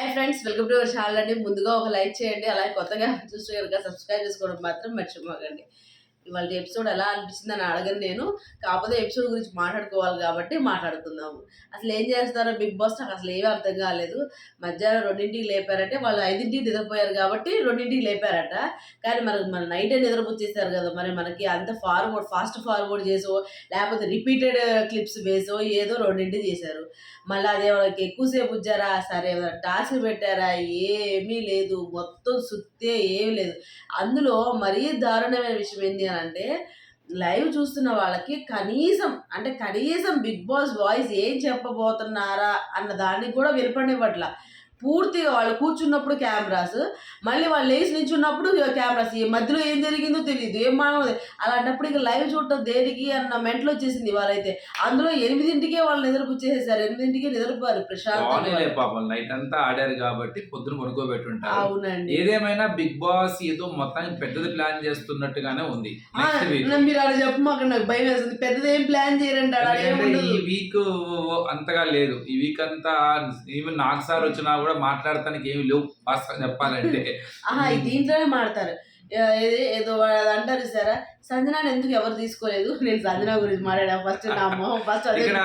Hi friends welcome to our channel అండి. ముందుగా ఒక లైక్ చేయండి. అలాగే కొత్తగా చూస్తే కనుక సబ్స్క్రైబ్ చేసుకోవడం మాత్రం మర్చిపోకండి. ఇవాళ ఎపిసోడ్ ఎలా అనిపించింది అని అడగను నేను. కాకపోతే ఎపిసోడ్ గురించి మాట్లాడుకోవాలి కాబట్టి మాట్లాడుకుందాము. అసలు ఏం చేస్తారో బిగ్ బాస్ నాకు అసలు ఏమీ అర్థం కాలేదు. మధ్యాహ్నం రెండింటికి లేపారంటే వాళ్ళు ఐదింటికి నిద్రపోయారు కాబట్టి రెండింటికి లేపారట. కానీ మనకు మన నైటే నిద్రపుచ్చేసారు కదా. మరి మనకి అంత ఫార్వర్డ్ ఫాస్ట్ ఫార్వర్డ్ చేసో లేకపోతే రిపీటెడ్ క్లిప్స్ వేసో ఏదో రెండింటి చేశారు. మళ్ళీ అదే వాళ్ళకి ఎక్కువసేపు ఉంచారా? సరే టాస్క్ పెట్టారా? ఏమీ లేదు. మొత్తం సుత్తే ఏమీ లేదు. అందులో మరీ దారుణమైన విషయం ఏంటి అని అంటే లైవ్ చూస్తున్న వాళ్ళకి కనీసం అంటే కనీసం బిగ్ బాస్ వాయిస్ ఏం చెప్పబోతున్నారా అన్న దానికి కూడా వినపడివ్వట్లా పూర్తిగా వాళ్ళు కూర్చున్నప్పుడు కెమెరాస్ మళ్ళీ వాళ్ళు లేచి నించున్నప్పుడు కెమెరాస్ ఈ మధ్యలో ఏం జరిగిందో తెలియదు ఏం మనం అలాంటప్పుడు ఇక లైవ్ చూడటం దేనికి అన్న మెంటలు వచ్చేసింది వాళ్ళైతే అందులో ఎనిమిదింటికే వాళ్ళు నిద్రపుచ్చేసేసారు. ఎనిమిదింటికే నిద్రపోయారు ప్రశాంత్ పాపం నైట్ అంతా ఆడారు కాబట్టి పొద్దున పడుకోబెట్టుంటారు. అవునండి. ఏదేమైనా బిగ్ బాస్ ఏదో మొత్తానికి పెద్దది ప్లాన్ చేస్తున్నట్టుగానే ఉంది. మీరు అలా చెప్పమాక నాకు భయం వేస్తుంది. పెద్దది ఏం ప్లాన్ ఎందుకంటే ఈ వీక్ అంతగా లేదు. ఈ వీక్ అంతా ఈవెన్ నాకు సార్ వచ్చినా కూడా మాట్లాడటానికి ఏమి లేవు. వాస్తవం చెప్పాలంటే. దీంట్లోనే మాడతారు. ఏ- ఏది అంటారు సారా? సంజనాన్ని ఎందుకు ఎవరు తీసుకోలేదు? నేను సంజన గురించి మాట్లాడా? ఫస్ట్ నా మొహం ఫస్ట్ ఇక్కడ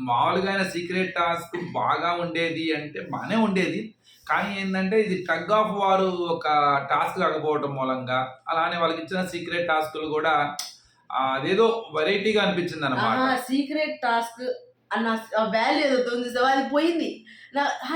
మామూలుగా సీక్రెట్ టాస్క్ బాగా ఉండేది అంటే బాగానే ఉండేది. కానీ ఏంటంటే ఇది టగ్ ఆఫ్ వారు ఒక టాస్క్ కాకపోవడం మూలంగా అలానే వాళ్ళకి ఇచ్చిన సీక్రెట్ టాస్క్లు కూడా అదేదో వెరైటీగా అనిపించింది అనమాట సీక్రెట్ టాస్క్ అన్న వాల్యూ ఏదో ఉంది అది పోయింది.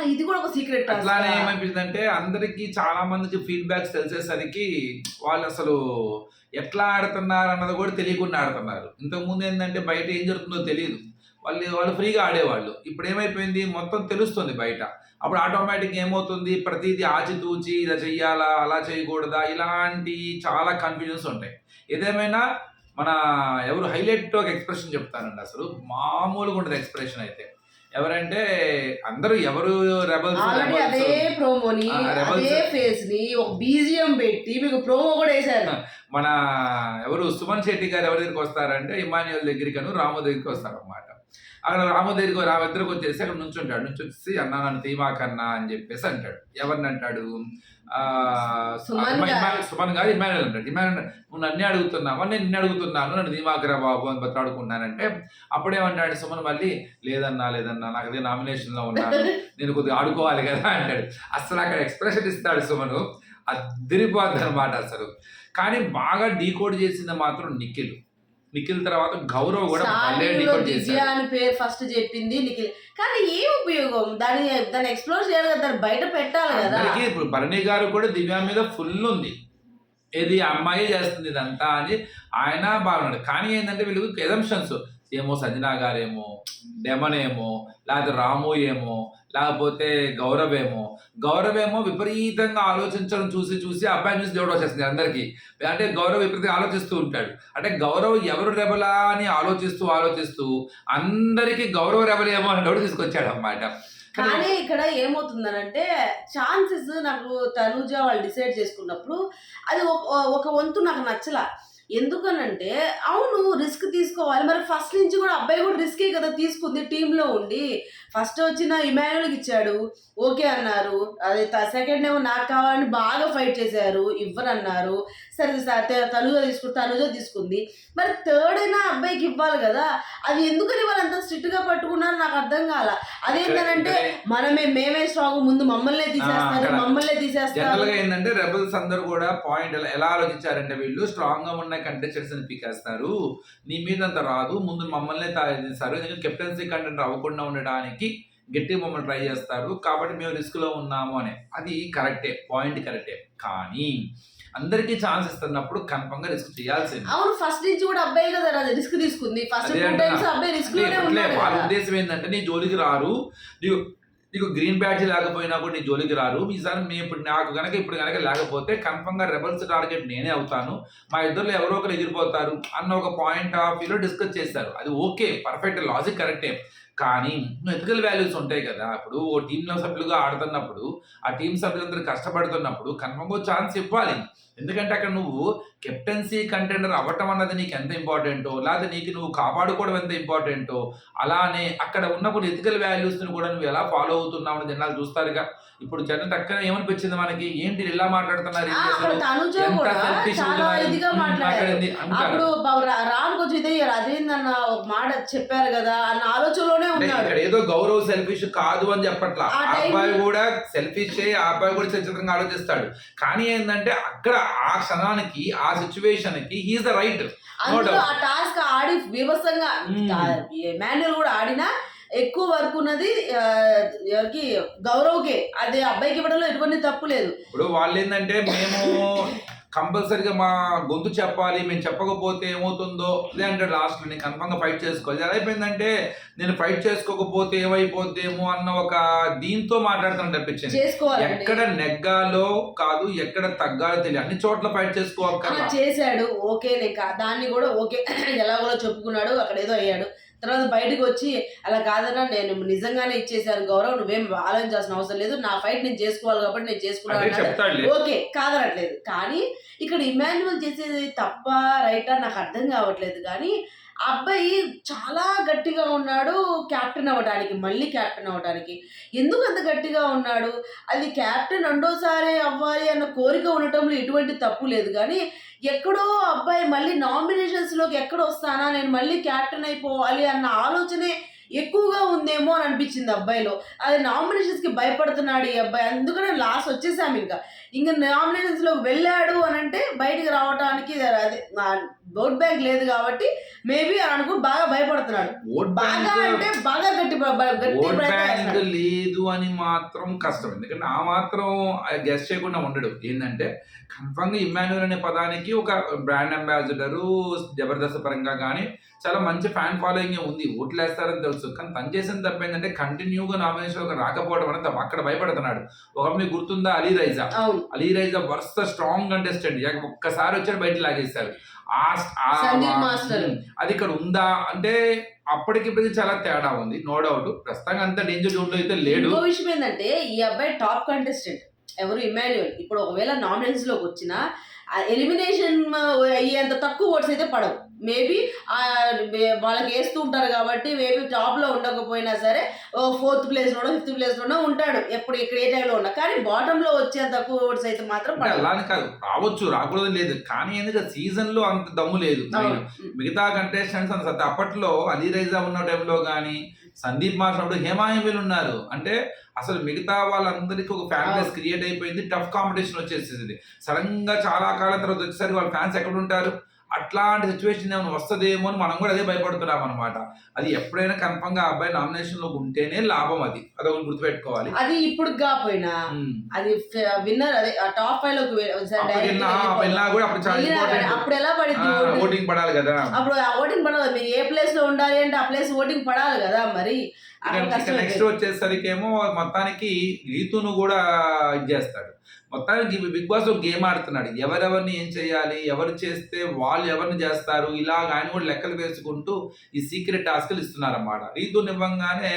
ఇది కూడా ఒక సీక్రెట్ అట్లానే ఏమనిపించింది అంటే అందరికి చాలా మందికి ఫీడ్బ్యాక్స్ తెలిసేసరికి వాళ్ళు అసలు ఎట్లా ఆడుతున్నారు అన్నది కూడా తెలియకుండా ఆడుతున్నారు. ఇంతకు ముందు ఏంటంటే బయట ఏం జరుగుతుందో తెలియదు. వాళ్ళు వాళ్ళు ఫ్రీగా ఆడేవాళ్ళు. ఇప్పుడు ఏమైపోయింది? మొత్తం తెలుస్తుంది బయట. అప్పుడు ఆటోమేటిక్ ఏమవుతుంది? ప్రతిదీ ఆచితూచి ఇలా చెయ్యాలా అలా చేయకూడదా? ఇలాంటి చాలా కన్ఫ్యూజన్స్ ఉంటాయి. ఏదేమైనా మన ఎవరు హైలైట్ ఒక ఎక్స్ప్రెషన్ చెప్తారండి అసలు? మామూలుగా ఉండదు ఎక్స్ప్రెషన్ అయితే. ఎవరంటే అందరూ ఎవరు రెబల్స్ ఆల్రెడీ అదే ప్రోమోని. అదే ఫేస్ని ఒక బీజిఎం పెట్టి మీకు ప్రోమో కూడా వేశారు. మన ఎవరు సుమన్ శెట్టి గారు ఎవరి దగ్గరికి వస్తారంటే ఇమాన్యుల్ దగ్గరికి అను రాము దగ్గరికి వస్తారన్నమాట. అక్కడ రాము దగ్గరికి రాము ఇద్దరికి వచ్చేసి అక్కడ నుంచుంటాడు. నుంచి వచ్చి అన్నా నన్ను తీమాకన్నా అని చెప్పేసి అంటాడు. ఎవరిని అంటాడు? సుమన్ గారు. ఇమాన్యుల్ అంటాడు ఇమాన్యుల్ నువ్వు నన్నే అడుగుతున్నావా? నేను నిన్ను అడుగుతున్నాను నన్ను దిమాకరా బాబు అని బతాడుకున్నానంటే అప్పుడేమంటాడు సుమన్ మళ్ళీ లేదన్నా లేదన్నా నాకు అదే నామినేషన్లో ఉన్నాను. నేను కొద్దిగా ఆడుకోవాలి కదా అంటాడు. అసలు అక్కడ ఎక్స్ప్రెషన్ ఇస్తాడు సుమను. అదిరిపోద్ది అనమాట అసలు. కానీ బాగా డీకోడ్ చేసింది మాత్రం నిఖిల్. నిఖిల్ తర్వాత గౌరవ్ కూడా దివ్య అని పేరు ఫస్ట్ చెప్పింది నిఖిల్. కానీ ఏం ఉపయోగం? దాన్ని దాన్ని ఎక్స్ప్లోర్ చేయాలి కదా దాన్ని బయట పెట్టాలి కదా. ఇప్పుడు భరణి గారు కూడా దివ్య మీద ఫుల్ ఉంది. ఏది ఆ అమ్మాయి చేస్తుంది ఇదంతా అని ఆయన బాగున్నాడు కానీ ఏంటంటే వీళ్ళకి ఎజంప్షన్స్ ఏమో సంజనా గారేమో డెమన్ ఏమో లేకపోతే రాము ఏమో లేకపోతే గౌరవ్ ఏమో గౌరవ్ ఏమో విపరీతంగా ఆలోచించడం చూసి చూసి అబ్బాయి చూసి దేవుడు వచ్చేస్తుంది అందరికీ. అంటే గౌరవ్ విపరీతంగా ఆలోచిస్తూ ఉంటాడు. అంటే గౌరవ్ ఎవరు రెబలా అని ఆలోచిస్తూ ఆలోచిస్తూ అందరికీ గౌరవ రెబలేమో అని డౌట్ తీసుకొచ్చాడు అన్నమాట కానీ ఇక్కడ ఏమవుతుందనంటే ఛాన్సెస్ నాకు తనుజ వాళ్ళు డిసైడ్ చేసుకున్నప్పుడు అది ఒక- ఒక వంతు నాకు నచ్చల. ఎందుకనంటే అవును రిస్క్ తీసుకోవాలి. మరి ఫస్ట్ నుంచి కూడా అబ్బాయి కూడా రిస్కే కదా తీసుకుంది టీంలో ఉండి. ఫస్ట్ వచ్చిన ఇమాన్యుల్కి ఇచ్చాడు. ఓకే అన్నారు. అదే సెకండ్ ఏమో నాకు కావాలని బాగా ఫైట్ చేశారు. ఇవ్వరన్నారు సరే స- త- తనుజ తీసుకుంటే తనుజ తీసుకుంది. మరి థర్డ్ అయినా అబ్బాయికి ఇవ్వాలి కదా అది ఎందుకని వాళ్ళు అంత స్ట్రిక్ట్గా పట్టుకున్నారు నాకు అర్థం కాల. అదేంటంటే మనమే మేమే స్ట్రాంగ్ ముందు మమ్మల్నే తీసేస్తారు మమ్మల్నే తీసేస్తారు. ఏంటంటే రెబల్స్ అందరూ కూడా పాయింట్ ఎలా ఎలా ఆలోచించారంటే వీళ్ళు స్ట్రాంగ్గా ఉన్న కంటెస్టెంట్స్ని పీకేస్తారు. నీ మీద అంత రాదు ముందు మమ్మల్ని తీస్తారు. ఎందుకంటే కెప్టెన్సీ కంటెంట్ అవ్వకుండా ఉండడానికి గట్టి మమ్మల్ని ట్రై చేస్తారు. కాబట్టి మేము రిస్క్లో ఉన్నాము అని. అది కరెక్టే పాయింట్ కరెక్టే కానీ అందరికీ ఛాన్స్ ఇస్తున్నప్పుడు కన్ఫర్మ్గా రిస్క్ చేయాల్సింది. అవును ఫస్ట్ నుంచి కూడా అబ్బాయి కదా రిస్క్ తీసుకుంది. ఫస్ట్ అదే టూ. టైమ్స్ అబ్బాయి రిస్క్లోనే ఉన్నాడు వాళ్ళ ఉద్దేశం ఏంటంటే నీ జోలికి రారు. నీకు నీకు గ్రీన్ బ్యాడ్జ్ లేకపోయినా కూడా నీ జోలికి రారు. ఈసారి మీ ఇప్పుడు నాకు కనుక ఇప్పుడు కనుక లేకపోతే కన్ఫర్మ్గా రెబల్స్ టార్గెట్ నేనే అవుతాను. మా ఇద్దరు ఎవరో ఒకరు ఎగిరిపోతారు అన్న ఒక పాయింట్ ఆఫ్ వ్యూలో డిస్కస్ చేశారు. అది ఓకే పర్ఫెక్ట్ లాజిక్ కరెక్టే కానీ ఎథికల్ వాల్యూస్ ఉంటాయి కదా. ఇప్పుడు ఓ టీంలో సభ్యులుగా ఆడుతున్నప్పుడు ఆ టీం సభ్యులందరూ కష్టపడుతున్నప్పుడు కన్ఫర్మ్ ఛాన్స్ ఇవ్వాలి. ఎందుకంటే అక్కడ నువ్వు కెప్టెన్సీ కంటెండర్ అవ్వటం అన్నది నీకు ఎంత ఇంపార్టెంటో లేదా నీకు నువ్వు కాపాడుకోవడం ఎంత ఇంపార్టెంటో అలానే అక్కడ ఉన్నప్పుడు ఎథికల్ వాల్యూస్ని కూడా నువ్వు ఎలా ఫాలో అవుతున్నావు అని జనాలు చూస్తారుగా. ఇప్పుడు జనం టక్కన ఏమనిపించింది మనకి? ఏంటి ఇలా మాట్లాడుతున్నారు అప్పుడు రామ్ కొంచెం ఇదే అదేంది అన్న ఒక మాట చెప్పారు కదా అన్న ఆలోచనలోనే ఉన్నాడు. ఇక్కడ ఏదో గౌరవ్ సెల్ఫిష్ కాదు అని చెప్పట్లా. ఆ అబ్బాయి కూడా సెల్ఫిష్ ఆ అబ్బాయి కూడా చిత్రంగా ఆలోచిస్తాడు. కానీ ఏంటంటే అక్కడ ఆ క్షణానికి ఆ సిచ్యువేషన్కి హీఈస్ ద రైట్ అందులో. ఆ టాస్క్ ఆడి వివసంగా. మాన్యువల్ కూడా ఆడినా ఎక్కువ వర్క్ ఉన్నది ఎవరికి? గౌరవ్కే. అది అబ్బాయికి ఇవ్వడంలో ఎటువంటి తప్పు లేదు. ఇప్పుడు వాళ్ళు ఏంటంటే మేము కంపల్సరిగా మా గొంతు చెప్పాలి మేము చెప్పకపోతే ఏమవుతుందో? అదే అంటే లాస్ట్ నేను కన్ఫర్మ్గా ఫైట్ చేసుకోవాలి. అది అయిపోయిందంటే నేను ఫైట్ చేసుకోకపోతే ఏమైపోద్దేమో అన్న ఒక దీంతో మాట్లాడుతాను తప్పించింది చేసుకోవాలండి. ఎక్కడ నెగ్గాలో కాదు ఎక్కడ తగ్గాలో తెలియదు. అన్ని చోట్ల ఫైట్ చేసుకోవాలి చేశాడు. ఓకే దాన్ని కూడా ఓకే. ఎలాగోలో చెప్పుకున్నాడు అక్కడ ఏదో అయ్యాడు. తర్వాత బయటకు వచ్చి అలా కాదన్నా నేను నిజంగానే ఇచ్చేసాను గౌరవ్ నువ్వేం ఆలోచించాల్సిన అవసరం లేదు నా ఫైట్ నేను చేసుకోవాలి కాబట్టి నేను చేసుకున్నాను ఓకే కాదనట్లేదు. కానీ ఇక్కడ ఇమాన్యువల్ చేసేది తప్ప రైటా? నాకు అర్థం కావట్లేదు. కానీ అబ్బాయి చాలా గట్టిగా ఉన్నాడు క్యాప్టెన్ అవ్వడానికి మళ్ళీ క్యాప్టెన్ అవ్వడానికి ఎందుకు అంత గట్టిగా ఉన్నాడు? అది క్యాప్టెన్ రెండోసారి అవ్వాలి అన్న కోరిక ఉండటంలో ఎటువంటి తప్పు లేదు. కానీ ఎక్కడో అబ్బాయి మళ్ళీ నామినేషన్స్లోకి ఎక్కడ వస్తానా? నేను మళ్ళీ క్యాప్టెన్ అయిపోవాలి అన్న ఆలోచనే ఎక్కువగా ఉందేమో అని అనిపించింది అబ్బాయిలో. అది నామినేషన్స్కి భయపడుతున్నాడు ఈ అబ్బాయి. అందుకనే లాస్ట్ వచ్చేసాము ఇంకా. ఇంకా నామినేషన్స్లోకి వెళ్ళాడు అని అంటే బయటికి రావడానికి అదే ఓట్ బ్యాంక్ లేదు కాబట్టి మేబీ అనుకు బాగా భయపడుతున్నాడు. బాగా అంటే బాగా గట్టి గట్టి బ్యాంక్. లేదు అని మాత్రం కష్టం. ఎందుకంటే ఆ మాత్రం గెస్ట్ చేయకుండా ఉండడు. ఏంటంటే కన్ఫర్మ్గా ఇమ్మాన్యువల్ అనే పదానికి ఒక బ్రాండ్ అంబాసిడరు జబర్దస్త్ పరంగా కానీ చాలా మంచి ఫ్యాన్ ఫాలోయింగ్ ఉంది. ఓట్లు వేస్తారని తెలుసు. కానీ తను చేసిన తప్ప ఏంటంటే కంటిన్యూగా నామినేషన్ రాకపోవడం అనేది. అక్కడ భయపడుతున్నాడు. ఒక మీకు గుర్తుందా అలీ రైజా? అలీ రైజా వరుస స్ట్రాంగ్ కంటెస్టెంట్. ఒక్కసారి వచ్చాడు బయట లాగేశారు. మాస్టర్. అది ఇక్కడ ఉందా? అంటే అప్పటికిప్పటికి చాలా తేడా ఉంది. No doubt. ప్రస్తుతంగా అంత డేంజర్ జోన్లో అయితే లేడు. విషయం ఏంటంటే ఈ అబ్బాయి టాప్ కంటెస్టెంట్. ఎవరు ఇమాన్యువల్ ఇప్పుడు ఒకవేళ నామినేషన్స్లోకి వచ్చినా ఎలిమినేషన్ అయ్యేంత తక్కువ ఓట్స్ అయితే పడవు. మేబీ వాళ్ళకి వేస్తూ ఉంటారు కాబట్టి మేబీ టాప్లో ఉండకపోయినా సరే ఫోర్త్ ప్లేస్ లోనో ఫిఫ్త్ ప్లేస్ లోనో ఉంటాడు. ఎప్పుడు ఇక్కడ ఏ టైంలో ఉన్నా. కానీ బాటమ్లో వచ్చే తక్కువ ఓట్స్ అయితే మాత్రం అలానే కాదు రావచ్చు రాకూడదు లేదు. కానీ ఎందుకంటే సీజన్లో అంత దమ్ము లేదు. మిగతా కంటెస్టెంట్స్ అంత అప్పట్లో అలీ రైజా ఉన్న టైంలో కానీ సందీప్ అప్పుడు హేమాయమిలు ఉన్నారు. అంటే అసలు మిగతా వాళ్ళందరికీ ఒక ఫ్యాన్ బేస్ క్రియేట్ అయిపోయింది టఫ్ కాంపిటీషన్ వచ్చేసింది సడన్గా చాలా కాలం తర్వాత వచ్చేసరికి వాళ్ళ ఫ్యాన్స్ ఎక్కడ ఉంటారు అట్లాంటి సిచ్యువేషన్ ఏమైనా వస్తుందేమో అని మనం కూడా అదే భయపడుతున్నాం అనమాట అది ఎప్పుడైనా కన్ఫర్మ్గా అబ్బాయి నామినేషన్లోకి ఉంటేనే లాభం అది. అదొకటి గుర్తుపెట్టుకోవాలి. అది ఇప్పుడు కాపోయినా. అది విన్నర్ అదే టాప్ ఫైవ్లోకి కూడా అప్పుడు ఎలా పడింది ఓటు? ఓటింగ్ పడాలి కదా. అప్పుడు ఓటింగ్ పడాలి మీరు ఏ ప్లేస్లో ఉండాలి అంటే ఆ ప్లేస్ ఓటింగ్ పడాలి కదా మరి. నెక్స్ట్. వచ్చేసరికి ఏమో మొత్తానికి రీతును కూడా ఇది చేస్తాడు. మొత్తానికి బిగ్ బాస్ ఒక గేమ్ ఆడుతున్నాడు. ఎవరెవరిని ఏం చేయాలి ఎవరు చేస్తే వాళ్ళు ఎవరిని చేస్తారు ఇలాగ ఆయన కూడా లెక్కలు వేసుకుంటూ ఈ సీక్రెట్ టాస్క్లు ఇస్తున్నారు అన్నమాట రీతు ఇవ్వంగానే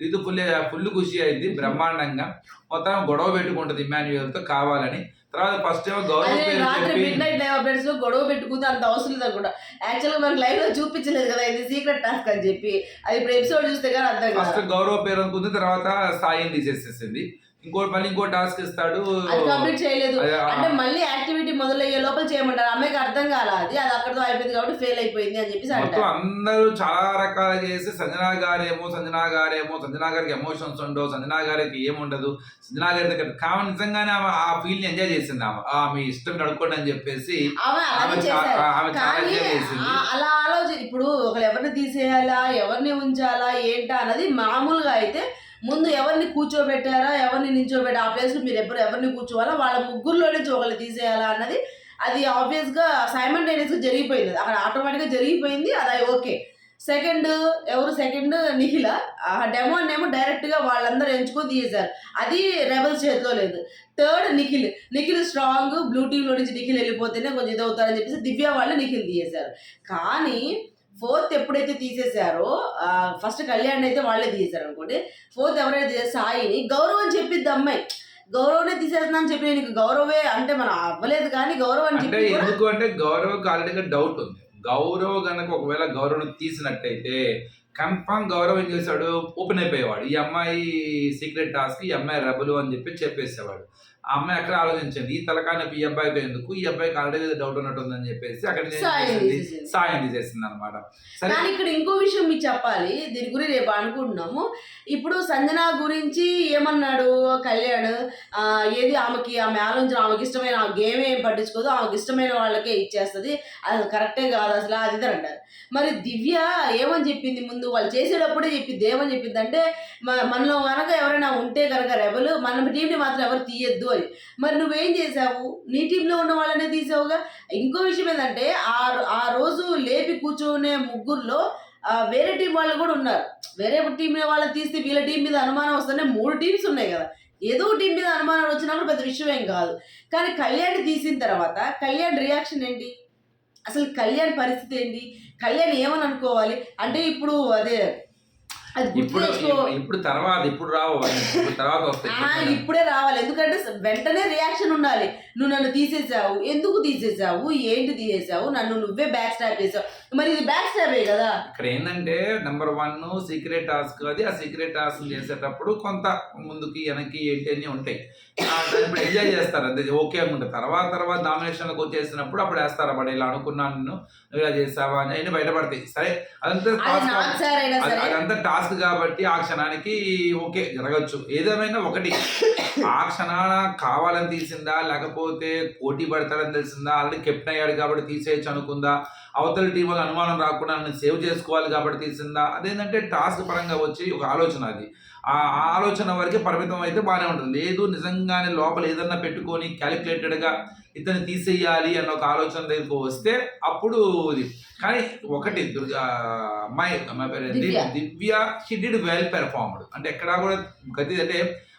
రీతు ఫుల్ ఫుల్ ఖుషి అయింది బ్రహ్మాండంగా. మొత్తం గొడవ పెట్టుకుంటది ఇమాన్యుయల్తో కావాలని. తర్వాత ఫస్ట్ ఏమో గౌరవ్ రాత్రి మిడ్ నైట్ లైవ్ అప్డేట్స్లో గొడవ పెట్టుకుంది అంత అవసరం లేదు కూడా యాక్చువల్గా మనకి లైవ్లో చూపించలేదు కదా ఇది సీక్రెట్ టాస్క్ అని చెప్పి. అది ఇప్పుడు ఎపిసోడ్ చూస్తే కానీ అర్థం ఫస్ట్ గౌరవ పేరు అనుకుంది తర్వాత సాయిని తీసేసేసింది. ఇంకో మళ్ళీ ఇంకో టాస్క్ ఇస్తాడు. అది కంప్లీట్ చేయలేదు. అంటే మళ్ళీ యాక్టివిటీ మొదలయ్యే లోపల చేయమంటారు. అమ్మాయికి అర్థం కాల అది అది అక్కడితో అయిపోయింది కాబట్టి ఫెయిల్ అయిపోయింది అని చెప్పేసి మొత్తం అందరూ చాలా రకాలుగా చేసి సంజనా గారేమో సంజనా గారేమో సంజనా గారికి ఎమోషన్స్ ఉండవు సంజనా గారికి ఏముండదు సంజనా గారి దగ్గర కావాలి నిజంగానే ఆమె ఆ ఫీల్ని ఎంజాయ్ చేసింది ఆమె. ఆ మీ ఇష్టం కడుక్కోండి అని చెప్పేసి ఆమె చాలా ఎంజాయ్ చేసింది. అలా ఆలోచన ఇప్పుడు ఒకరు ఎవరిని తీసేయాలా ఎవరిని ఉంచాలా ఏంటా అన్నది మామూలుగా అయితే ముందు ఎవరిని కూర్చోబెట్టారా ఎవరిని నించోబెట్టారా ఆ ప్లేస్లో మీరు ఎవరు ఎవరిని కూర్చోవాలా వాళ్ళ ముగ్గురులో నుంచి ఒకళ్ళు తీసేయాలా అన్నది అది ఆబ్వియస్గా గా జరిగిపోయింది. అక్కడ ఆటోమేటిక్గా జరిగిపోయింది అది ఓకే సెకండ్ ఎవరు సెకండ్ నిఖిల. ఆ డెమో నేమో డైరెక్ట్గా వాళ్ళందరూ ఎంచుకొని తీసేశారు. అది రెబల్స్ చేతిలో లేదు. Third Nikhil. Nikhil strong blue team నుంచి నిఖిల్ వెళ్ళిపోతేనే కొంచెం ఇదవుతారని చెప్పేసి దివ్య వాళ్ళు నిఖిల్ తీసేశారు. కానీ ఫోర్త్ ఎప్పుడైతే తీసేశారో ఫస్ట్ కళ్యాణ్ అయితే వాళ్ళే తీసేశారు అనుకోండి ఫోర్త్ ఎవరైతే తీసే సాయిని గౌరవం చెప్పిద్ది అమ్మాయి. గౌరవనే తీసేస్తున్నా అని చెప్పి నీకు గౌరవే అంటే మనం అవ్వలేదు కానీ గౌరవం అని చెప్పి ఎందుకు అంటే గౌరవ్కి ఆల్రెడీగా డౌట్ ఉంది. గౌరవ్ గనక ఒకవేళ గౌరవం తీసినట్టయితే కన్ఫామ్ గౌరవ్ ఏం చేశాడు? ఓపెన్ అయిపోయేవాడు. ఈ అమ్మాయి సీక్రెట్ టాస్క్ ఈ అమ్మాయి రెబలు అని చెప్పి చెప్పేసేవాడు. ఆ అమ్మాయి అక్కడ ఆలోచించింది ఈ తలకానపు ఈ అబ్బాయితో ఎందుకు? ఈ అబ్బాయికి ఆల్రెడీ డౌట్ ఉన్నట్టుందని చెప్పేసి అక్కడ సాయం? తీసేసింది. అనమాట సరే. ఇక్కడ ఇంకో విషయం మీకు చెప్పాలి. దీని గురించి రేపు అనుకుంటున్నాము. ఇప్పుడు సంజన గురించి ఏమన్నాడు? కళ్యాణ్ ఏది ఆమెకి ఆమె ఆలోచన ఆమెకి ఇష్టమైన గేమ్ ఏం పట్టించుకోదు ఆమెకి ఇష్టమైన వాళ్ళకే ఇచ్చేస్తుంది. అది కరెక్టే కాదు అసలు అది ఇది అంటారు. మరి దివ్య ఏమని చెప్పింది ముందు? వాళ్ళు చేసేటప్పుడే చెప్పింది. ఏమని చెప్పింది అంటే మనలో కనుక ఎవరైనా ఉంటే కనుక రెబలు మన టీంని మాత్రం ఎవరు తీయద్దు అని మరి నువ్వేం చేసావు నీ టీంలో ఉన్న వాళ్ళనే తీసావుగా? ఇంకో విషయం ఏంటంటే ఆ ఆ రోజు లేపి కూర్చునే ముగ్గురులో వేరే టీం వాళ్ళు కూడా ఉన్నారు. వేరే టీం వాళ్ళని తీస్తే వీళ్ళ టీం మీద అనుమానం వస్తేనే మూడు టీమ్స్ ఉన్నాయి కదా. ఏదో టీం మీద అనుమానం వచ్చినప్పుడు పెద్ద విషయం ఏం కాదు. కానీ కళ్యాణ్ తీసిన తర్వాత కళ్యాణ్ రియాక్షన్ ఏంటి? అసలు కళ్యాణ్ పరిస్థితి ఏంటి? కళ్యాణ్ ఏమని అనుకోవాలి? అంటే ఇప్పుడు అదే ఇప్పుడు ఇప్పుడు తర్వాత ఇప్పుడు రావు. ఇప్పుడు తర్వాత వస్తాయి. ఇప్పుడే రావాలి. ఎందుకంటే వెంటనే రియాక్షన్ ఉండాలి. నువ్వు నన్ను తీసేసావు. ఎందుకు తీసేసావు? ఏంటి తీసేసావు? నన్ను నువ్వే బ్యాక్ స్టాప్ చేసావు. మరి ఇది బ్యాక్ స్టాపే కదా. ఇక్కడ ఏంటంటే నెంబర్ వన్ సీక్రెట్ టాస్క్ అది. ఆ సీక్రెట్ టాస్క్ చేసేటప్పుడు కొంత ముందుకి వెనక్కి ఏంటి అన్ని ఉంటాయి. ఇప్పుడు ఎంజాయ్ చేస్తారు. అంతే. ఓకే అనుకుంటారు తర్వాత తర్వాత నామినేషన్లకు వచ్చేసినప్పుడు అప్పుడు వేస్తారు? అప్పుడు ఇలా అనుకున్నాను ఇలా చేసావా? అని బయటపడతాయి. సరే? అదంతా అదంతా టాస్క్ కాబట్టి ఆ క్షణానికి ఓకే జరగచ్చు. ఏదేమైనా ఒకటి. ఆ క్షణాన కావాలని తీసిందా? లేకపోతే పోటీ పడతాడని తెలిసిందా? ఆల్రెడీ కెప్టెన్ అయ్యాడు కాబట్టి తీసేయచ్చు అనుకుందా? అవతల టీం వల్ల అనుమానం రాకుండా నన్ను సేవ్ చేసుకోవాలి కాబట్టి తీసిందా? అదేంటంటే టాస్క్ పరంగా వచ్చి ఒక ఆలోచన అది. ఆ ఆలోచన వరకే పరిమితం అయితే బాగానే ఉంటుంది. లేదు నిజంగానే లోపల ఏదన్నా పెట్టుకొని క్యాలిక్యులేటెడ్గా ఇతన్ని తీసేయాలి అన్న ఒక ఆలోచన దగ్గరకు వస్తే అప్పుడు ఇది. కానీ ఒకటి దుర్గా అమ్మాయి అమ్మాయి పేరు. Divya. She did well performed అంటే ఎక్కడా కూడా గతి అంటే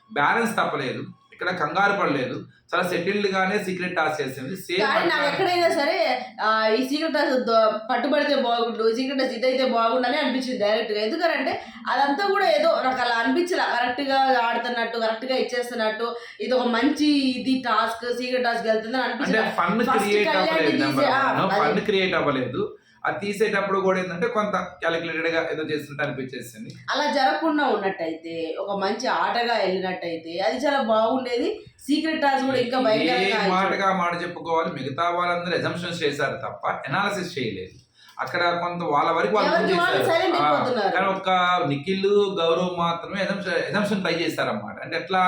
బ్యాలెన్స్ తప్పలేదు ఇక్కడ కంగారు పడలేదు చాలా సెటిల్డ్ గానే సీక్రెట్ టాస్ చేసింది. కానీ నాకు ఎక్కడైనా సరే ఆ, ఈ సీక్రెట్ పట్టుబడితే బాగుండు సీక్రెట్ ఇది అయితే బాగుండని అనిపించింది డైరెక్ట్గా ఎందుకంటే అదంతా కూడా ఏదో నాకు అలా అనిపించలే. కరెక్ట్గా ఆడుతున్నట్టు కరెక్ట్గా ఇచ్చేస్తున్నట్టు ఇది ఒక మంచి ఇది టాస్క్ సీక్రెట్ టాస్క్ వెళ్తుంది అని అంటే అనిపించలే. ఫన్ First క్రియేట్ కళ్యాణ్ అవ్వలేదు తీసే- నెంబర్ ఆ, వన్ అదే. ఫన్ క్రియేట్ అవ్వలేదు. అది తీసేటప్పుడు కూడా ఏంటంటే కొంత క్యాలిక్యులేటెడ్గా ఏదో చేస్తుంటే అనిపించేసింది. అలా జరగకుండా ఉన్నట్టయితే ఒక మంచి ఆటగా వెళ్ళినట్టయితే అది చాలా బాగుండేది. సీక్రెట్ టాస్క్ కూడా ఇంకా భయంకరంగా ఇచ్చాడు. మాటగా మాట చెప్పుకోవాలి. మిగతా వాళ్ళందరూ ఎజంప్షన్స్ చేశారు తప్ప ఎనాలిసిస్ చేయలేదు. అక్కడ కొంత వాళ్ళ వరకు వాళ్ళు. కానీ ఒక నిఖిల్ గౌరవ్ మాత్రమే ఎజంప్షన్ ట్రై చేశారన్నమాట అంటే ఎట్లా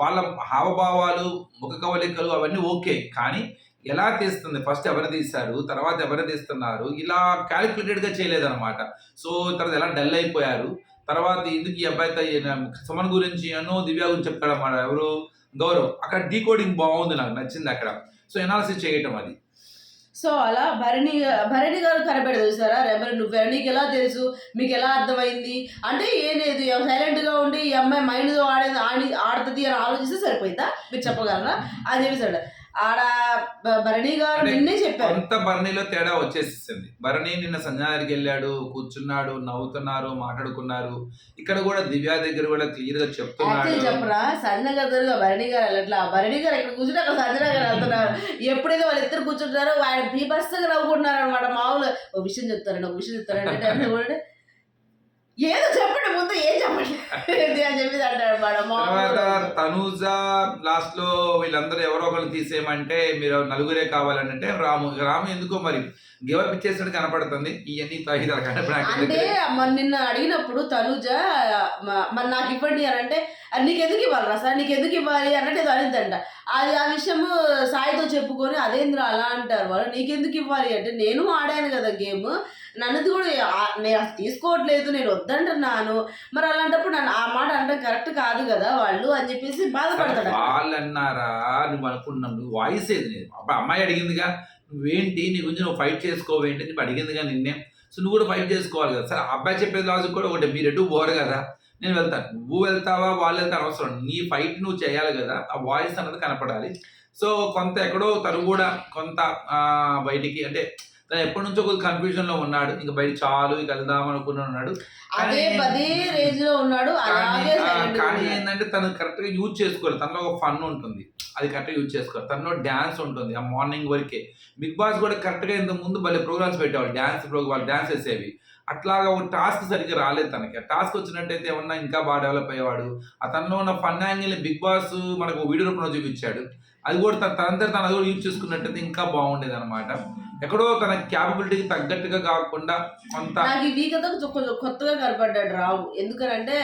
వాళ్ళ హావభావాలు ముఖ కవలికలు అవన్నీ ఓకే కానీ ఎలా తీస్తుంది? ఫస్ట్ ఎవరు తీశారు? తర్వాత ఎవరు తీస్తున్నారు? ఇలా క్యాలిక్యులేటెడ్గా చేయలేదన్నమాట. సో తర్వాత ఎలా డల్ అయిపోయారు? తర్వాత ఎందుకు ఈ అబ్బాయితో సుమన్ గురించి అనో దివ్య గురించి చెప్తాడన్నమాట ఎవరు? గౌరవ్. అక్కడ డీకోడింగ్ బాగుంది నాకు నచ్చింది అక్కడ. సో ఎనాలిసిస్ చేయటం అది. సో అలా భరణి భరణి గారు కనబడి చూసారా? రెబల్ నువ్వు నీకు ఎలా తెలుసు? మీకు ఎలా అర్థమైంది? అంటే ఏం లేదు ఉండి ఈ అమ్మాయి మైండ్తో ఆడేది ఆడి ఆడుతుంది అని ఆలోచిస్తే సరిపోయిందా మీరు చెప్పగలరా? అని సార్ ఆడ భరణి గారు నిన్నే చెప్పారు. కొంత భరణిలో తేడా వచ్చేసింది భరణి నిన్న సంజయ్ దగ్గరికి వెళ్ళాడు కూర్చున్నాడు నవ్వుతున్నారు మాట్లాడుకున్నారు. ఇక్కడ కూడా దివ్య దగ్గర కూడా క్లియర్గా చెప్తున్నాడు చెప్పరా? సంజన గారు భరణి గారు వెళ్ళట్లా? భరణి గారు ఇక్కడ కూర్చుంటే అక్కడ సంజన గారు వెళ్తున్నారు. ఎప్పుడైతే వాళ్ళు ఇద్దరు కూర్చుంటారో ఆయన బీభత్సంగా నవ్వుకుంటున్నారు అనమాట మామూలు ఒక విషయం చెప్తారండి ఒక విషయం చెప్తారండి. అంటే అన్నీ కూడా ఏదో చెప్పండి ముందు ఏం చెప్పండి? అని చెప్పి అంటాడు తర్వాత తనూజ లాస్ట్లో వీళ్ళందరూ ఎవరో ఒకరు తీసేయమంటే మీరు నలుగురే కావాలని అంటే రాము రాము ఎందుకో మరి గివప్ ఇచ్చేసినట్టు కనపడుతుంది. ఇవన్నీ తహిదాలు అంటే నిన్న అడిగినప్పుడు తనుజ మరి నాకు ఇవ్వండి అని అంటే "అది నీకు ఎందుకు ఇవ్వాలి రా సార్? నీకు ఎందుకు ఇవ్వాలి? అన్నట్టు ఏదో అనిందంట అది ఆ విషయము సాయితో చెప్పుకొని అదేంద్ర అలా అంటారు? వాళ్ళు నీకెందుకు ఇవ్వాలి? అంటే నేను ఆడాను కదా గేమ్. నన్నది కూడా నేను అసలు తీసుకోవట్లేదు నేను వద్దంటున్నాను. మరి అలాంటప్పుడు నన్ను ఆ మాట అనడం కరెక్ట్ కాదు కదా వాళ్ళు అని చెప్పేసి బాధపడతాడు. వాళ్ళు అన్నారా నువ్వు అనుకున్నావు నువ్వు వాయిస్ ఏది లేదు. అప్పుడు అమ్మాయి అడిగిందిగా నువ్వేంటి? నీ గురించి నువ్వు ఫైట్ చేసుకోవేంటి? అని అడిగిందిగా నిన్నే. సో నువ్వు కూడా ఫైట్ చేసుకోవాలి కదా సరే. ఆ అబ్బాయి చెప్పేది లాజిక్ కూడా ఒకటి మీరు ఎటు పోరు కదా. నేను వెళ్తాను నువ్వు వెళ్తావా వాళ్ళు వెళ్తారు అవసరం. నీ ఫైట్ నువ్వు చేయాలి కదా ఆ వాయిస్ అన్నది కనపడాలి. సో కొంత ఎక్కడో తను కూడా కొంత బయటికి అంటే తను ఎప్పటి నుంచో కొద్ది కన్ఫ్యూజన్లో ఉన్నాడు. ఇంకా బయట చాలు ఇక వెళ్దాం అనుకుని ఉన్నాడు. కానీ-. ఏంటంటే తను కరెక్ట్గా యూజ్ చేసుకోవాలి తనలో ఒక ఫన్ ఉంటుంది. అది కరెక్ట్ యూజ్ చేసుకోవాలి తనలో డాన్స్ ఉంటుంది. ఆ మార్నింగ్ వరకే. బిగ్ బాస్ కూడా కరెక్ట్గా ఇంత ముందు భలే ప్రోగ్రామ్స్ పెట్టేవాళ్ళు. డాన్స్ ప్రోగ్రామ్ డాన్స్ చేసేవి అట్లాగా ఒక టాస్క్ సరిగ్గా రాలేదు తనకి. ఆ టాస్క్ వచ్చినట్టయితే ఏమన్నా ఇంకా బాగా డెవలప్ అయ్యేవాడు. ఆ తనలో ఉన్న ఫన్ యాంగిల్ బిగ్ బాస్ మనకు వీడియో రూపంలో చూపించాడు. అది కూడా తన తనంతా తను అది కూడా యూజ్ చేసుకున్నట్టయితే ఇంకా బాగుండేది అనమాట ఎక్కడో తన క్యాపబిలిటీకి తగ్గట్టుగా కాకుండా కొంత నాకు ఈ కొంచెం కొంచెం కొత్తగా కనపడ్డాడు రావు ఎందుకనంటే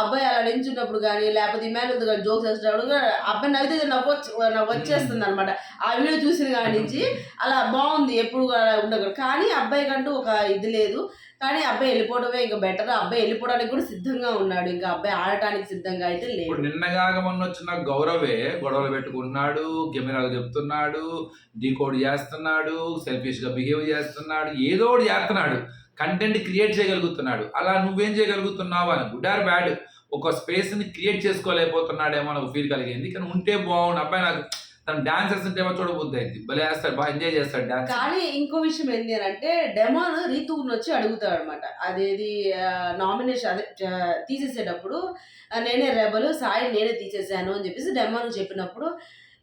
అబ్బాయి అలా నించున్నప్పుడు కానీ లేకపోతే ఈ ఉంది కానీ జోక్స్ వేసేటప్పుడు అబ్బాయి నవ్వితే నవ్వచ్చు నవ్వు వచ్చేస్తుంది అనమాట ఆ వీడియో చూసిన కాడి నుంచి అలా బాగుంది ఎప్పుడు ఉండగలరు కానీ అబ్బాయి కంటూ ఒక ఇది లేదు. కానీ అబ్బాయి వెళ్ళిపోవడమే ఇంకా బెటర్ అబ్బాయి వెళ్ళిపోవడానికి కూడా సిద్ధంగా ఉన్నాడు. ఇంకా అబ్బాయి ఆడటానికి సిద్ధంగా అయితే లేదు ఇప్పుడు నిన్నగా మొన్న వచ్చిన గౌరవే గొడవలు పెట్టుకున్నాడు కెమెరాలు చెప్తున్నాడు డీకోడ్ చేస్తున్నాడు సెల్ఫిష్గా బిహేవ్ చేస్తున్నాడు ఏదో ఒకటి చేస్తున్నాడు. కంటెంట్ క్రియేట్ చేయగలుగుతున్నాడు. అలా నువ్వేం చేయగలుగుతున్నావు అని గుడ్ ఆర్ బ్యాడ్. ఒక స్పేస్ని క్రియేట్ చేసుకోలేకపోతున్నాడేమో నాకు ఫీల్ కలిగింది. కానీ ఉంటే బాగుండు. అబ్బాయి నాకు తను డాన్సర్స్ ఉంటే చూడబుద్ది అయింది. భలే వేస్తాడు బాగా ఎంజాయ్ చేస్తాడు డాన్స్ కానీ ఇంకో విషయం ఏంటి అని అంటే డెమోన్ రీతుని వచ్చి అడుగుతాడు అనమాట అదేది నామినేషన్ అదే తీసేసేటప్పుడు నేనే రెబలు సాయి నేనే తీసేసాను అని చెప్పేసి డెమోన్ చెప్పినప్పుడు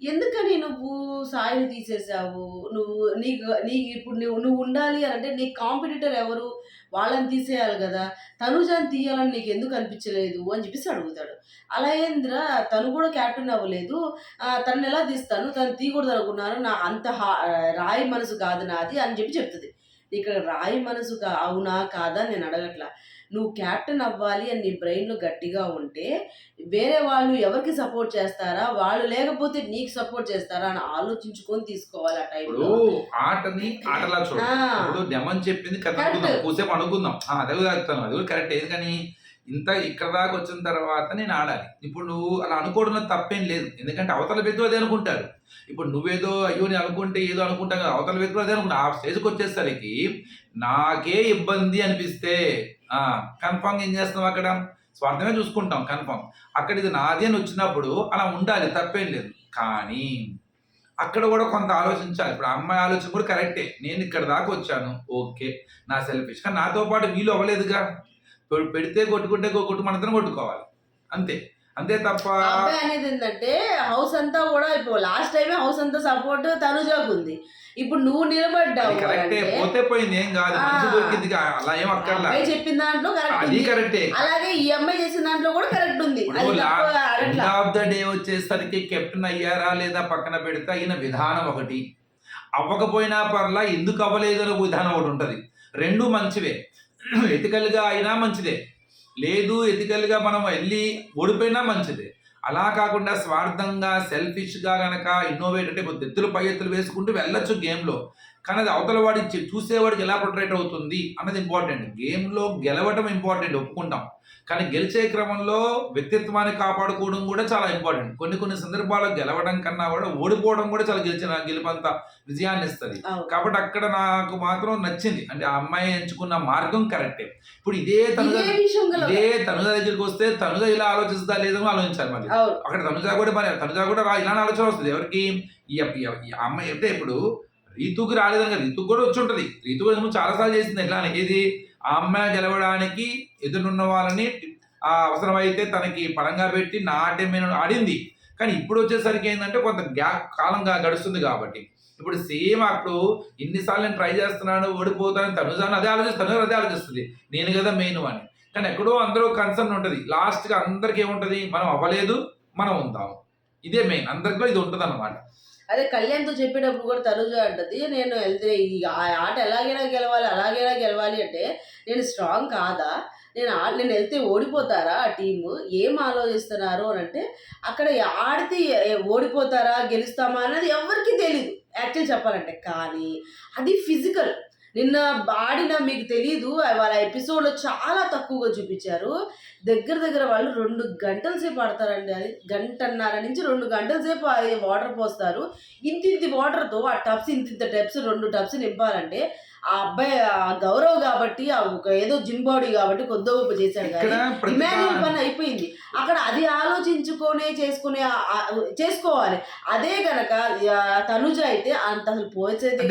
ఎందుకని నువ్వు సాయిని తీసేసావు? నువ్వు నీకు నీకు ఇప్పుడు నువ్వు నువ్వు ఉండాలి అని అంటే నీ కాంపిటీటర్ ఎవరు? వాళ్ళని తీసేయాలి కదా తనుజాని తీయాలని నీకు ఎందుకు అనిపించలేదు అని చెప్పేసి అడుగుతాడు. అలా ఏంద్రా తను కూడా క్యాప్టెన్ అవ్వలేదు. తను ఎలా తీస్తాను? తను తీయకూడదు అనుకున్నాను. నా అంత హా- రాయి మనసు కాదు నాది అని చెప్పి చెప్తుంది. ఇక్కడ రాయి మనసు కా- అవునా కాదా నేను అడగట్లా. నువ్వు క్యాప్టెన్ అవ్వాలి అని నీ బ్రెయిన్లో గట్టిగా ఉంటే వేరే వాళ్ళు ఎవరికి సపోర్ట్ చేస్తారా? వాళ్ళు లేకపోతే నీకు సపోర్ట్ చేస్తారా? అని ఆలోచించుకొని తీసుకోవాలి ఆ టైంలో ఆటని ఆటలా చూడు. డెమన్ చెప్పింది కథ కూసేపు అనుకుందాం. అదే చెప్తాను. అది కూడా కరెక్ట్ ఎందుకని? ఇంత ఇక్కడ దాకా వచ్చిన తర్వాత నేను ఆడాలి. ఇప్పుడు నువ్వు అలా అనుకోవడంలో తప్పేం లేదు. ఎందుకంటే అవతల వ్యక్తులు అదే అనుకుంటారు. ఇప్పుడు నువ్వేదో అయ్యో నేను అనుకుంటే ఏదో అనుకుంటా అవతల వ్యక్తులు అదే అనుకుంటా. ఆ స్టేజ్కి వచ్చేసరికి నాకే ఇబ్బంది అనిపిస్తే కన్ఫామ్ ఏం చేస్తాం అక్కడ? స్వార్థమే చూసుకుంటాం కన్ఫామ్ అక్కడ ఇది నాది అని వచ్చినప్పుడు అలా ఉండాలి తప్పేం లేదు. కానీ అక్కడ కూడా కొంత ఆలోచించాలి. ఇప్పుడు అమ్మాయి ఆలోచన కూడా కరెక్టే నేను ఇక్కడ దాకా వచ్చాను ఓకే. నా సెల్ఫిష్ కానీ నాతో పాటు వీలు అవ్వలేదుగా. పెడితే కొట్టుకుంటే కొట్టు మనతో కొట్టుకోవాలి. అంతే. అంతే తప్ప అబ్బాయి అనేది ఏంటంటే హౌస్ అంతా కూడా ఇప్పుడు లాస్ట్ టైమే హౌస్ అంతా సపోర్ట్ తనుజాకు ఉంది. ఇప్పుడు నువ్వు నిలబడ్డావు కరెక్టే పోతే పోయింది ఏం కాదు మంచి. దొరికింది అలా ఏం అక్కర్లా. అబ్బాయి చెప్పిన దాంట్లో కరెక్ట్ అది కరెక్టే అలాగే ఈ అమ్మాయి చేసిన దాంట్లో కూడా కరెక్ట్ ఉంది. ఆఫ్ ద డే వచ్చేసరికి కెప్టెన్ అయ్యారా లేదా పక్కన పెడితే అయిన విధానం ఒకటి. అవ్వకపోయినా పర్లా ఎందుకు అవ్వలేదు అనే విధానం ఒకటి ఉంటుంది. రెండు మంచివే. ఎథికల్గా అయినా మంచిదే. లేదు ఎథికల్గా మనం వెళ్ళి ఓడిపోయినా మంచిదే. అలా కాకుండా స్వార్థంగా సెల్ఫిష్గా కనుక గనక ఇన్నోవేట్ అంటే కొద్ది ఎత్తులు పై ఎత్తులు వేసుకుంటూ వెళ్ళొచ్చు గేమ్లో కానీ అది అవతల వాడి చూసేవాడికి ఎలా ప్రొటరేట్ అవుతుంది అన్నది ఇంపార్టెంట్ గేమ్లో గెలవటం ఇంపార్టెంట్ ఒప్పుకుంటాం. కానీ గెలిచే క్రమంలో వ్యక్తిత్వాన్ని కాపాడుకోవడం కూడా చాలా ఇంపార్టెంట్. కొన్ని కొన్ని సందర్భాల్లో గెలవడం కన్నా కూడా ఓడిపోవడం కూడా చాలా గెలిచిన గెలుపంత విజయాన్ని ఇస్తుంది. కాబట్టి అక్కడ నాకు మాత్రం నచ్చింది. అంటే ఆ అమ్మాయి ఎంచుకున్న మార్గం కరెక్టే. ఇప్పుడు ఇదే తనుజ ఇదే తనుజ దగ్గరికి వస్తే తనుజ ఇలా ఆలోచిస్తుందా లేదని ఆలోచించాలి మరి. అక్కడ తనుజ కూడా మరి తనుజ కూడా ఇలానే ఆలోచన వస్తుంది. ఎవరికి? ఈ అమ్మాయి అంటే ఇప్పుడు రీతుకి రాలేదని కదా. రీతుకు కూడా వచ్చి ఉంటుంది. రీతు కూడా ఇంతకుముందు చాలాసార్లు చేసింది. ఇలానే ఏది ఆ అమ్మాయి గెలవడానికి ఎదురున్న వాళ్ళని అవసరమైతే తనకి పరంగా పెట్టి నాట్యమైన ఆడింది. కానీ ఇప్పుడు వచ్చేసరికి ఏంటంటే కొంత గ్యాప్ కాలంగా గడుస్తుంది కాబట్టి. ఇప్పుడు సేమ్ అప్పుడు ఇన్నిసార్లు నేను ట్రై చేస్తున్నాను ఓడిపోతాను తనుజాను అదే ఆలోచిస్తాను తనుజ అదే ఆలోచిస్తుంది. నేను కదా మెయిన్ అని. కానీ ఎక్కడో అందరూ కన్సర్న్ ఉంటుంది. లాస్ట్గా అందరికి ఏముంటుంది? మనం అవ్వలేదు మనం ఉందాము ఇదే మెయిన్. అందరికీ కూడా ఇది ఉంటుంది అనమాట అదే కళ్యాణ్తో చెప్పేటప్పుడు కూడా తనుజ అంటది నేను వెళ్తే ఈ ఆ ఆట ఎలాగైనా గెలవాలి అలాగైనా గెలవాలి అంటే నేను స్ట్రాంగ్ కాదా? నేను నేను వెళ్తే ఓడిపోతారా ఆ టీము ఏం ఆలోచిస్తున్నారు? అని అంటే అక్కడ ఆడితే ఓడిపోతారా గెలుస్తామా అన్నది ఎవరికి తెలియదు యాక్చువల్ చెప్పాలంటే. కానీ అది ఫిజికల్ నిన్న ఆడిన మీకు తెలీదు వాళ్ళ ఎపిసోడ్లో చాలా తక్కువగా చూపించారు. దగ్గర దగ్గర వాళ్ళు రెండు గంటల సేపు ఆడతారండి. అది గంటన్నర నుంచి రెండు గంటల సేపు అది వాటర్ పోస్తారు. ఇంత ఇంత వాటర్తో ఆ టబ్స్ ఇంత ఇంత టబ్స్ రెండు టబ్స్ నింపాలంటే ఆ అబ్బాయి ఆ గౌరవ్ కాబట్టి ఆ ఒక ఏదో జిమ్ బాడీ కాబట్టి కొద్ది గొప్ప చేశాడు కానీ ఇమాన్యుల్ పని అయిపోయింది. అక్కడ అది ఆలోచించుకొనే చేసుకునే చేసుకోవాలి. అదే గనక తనుజ అయితే అంత అసలు పోసేది.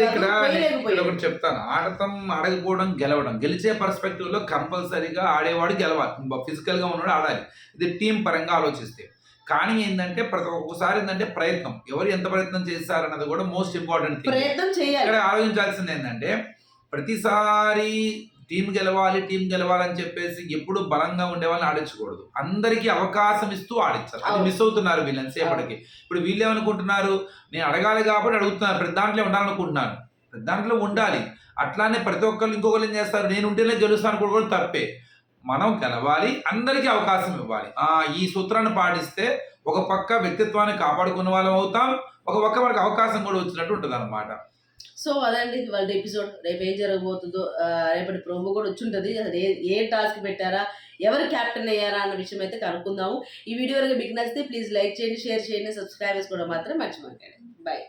ఒకటి చెప్తాను. ఆడటం ఆడకపోవడం గెలవడం. గెలిచే పర్స్పెక్టివ్లో కంపల్సరీగా ఆడేవాడు గెలవాలి. ఫిజికల్ గా ఉన్నాడు ఆడాలి. ఇది టీం పరంగా ఆలోచిస్తే. కానీ ఏంటంటే ప్రతి ఒక్కసారి ఏంటంటే ప్రయత్నం. ఎవరు ఎంత ప్రయత్నం చేస్తారన్నది కూడా మోస్ట్ ఇంపార్టెంట్ ప్రయత్నం చేయాలి. ఇక్కడ ఆలోచించాల్సింది ఏంటంటే ప్రతిసారి టీం గెలవాలి టీం గెలవాలని చెప్పేసి ఎప్పుడు బలంగా ఉండే వాళ్ళని ఆడించకూడదు. అందరికీ అవకాశం ఇస్తూ ఆడించాలి. అది. మిస్ అవుతున్నారు వీళ్ళని సేపటికి ఇప్పుడు వీళ్ళు ఏమనుకుంటున్నారు? నేను అడగాలి కాబట్టి అడుగుతున్నారు. ప్రతి దాంట్లో ఉండాలనుకుంటున్నాను ప్రతి దాంట్లో ఉండాలి. అట్లానే ప్రతి ఒక్కరు ఇంకొకరు ఏం చేస్తారు? నేను ఉంటేనే గెలుస్తాను కూడా తప్పే. మనం గెలవాలి అందరికీ అవకాశం ఇవ్వాలి. ఆ ఈ సూత్రాన్ని పాటిస్తే ఒక పక్క వ్యక్తిత్వాన్ని కాపాడుకున్న వాళ్ళం అవుతాం ఒక పక్క మనకు అవకాశం కూడా వచ్చినట్టు ఉంటుంది అనమాట సో అదండి వాళ్ళ ఎపిసోడ్. రేపు ఏం జరగబోతుందో రేపటి ప్రోమో కూడా వచ్చి ఉంటుంది. అసలు ఏ ఏ టాస్క్ పెట్టారా ఎవరు క్యాప్టెన్ అయ్యారా అన్న విషయం అయితే కనుక్కుందాము. ఈ వీడియో కనుక మీకు నచ్చితే ప్లీజ్ లైక్ చేయండి షేర్ చేయండి సబ్స్క్రైబ్ చేసుకోవడం మాత్రం మర్చిపోకండి. బాయ్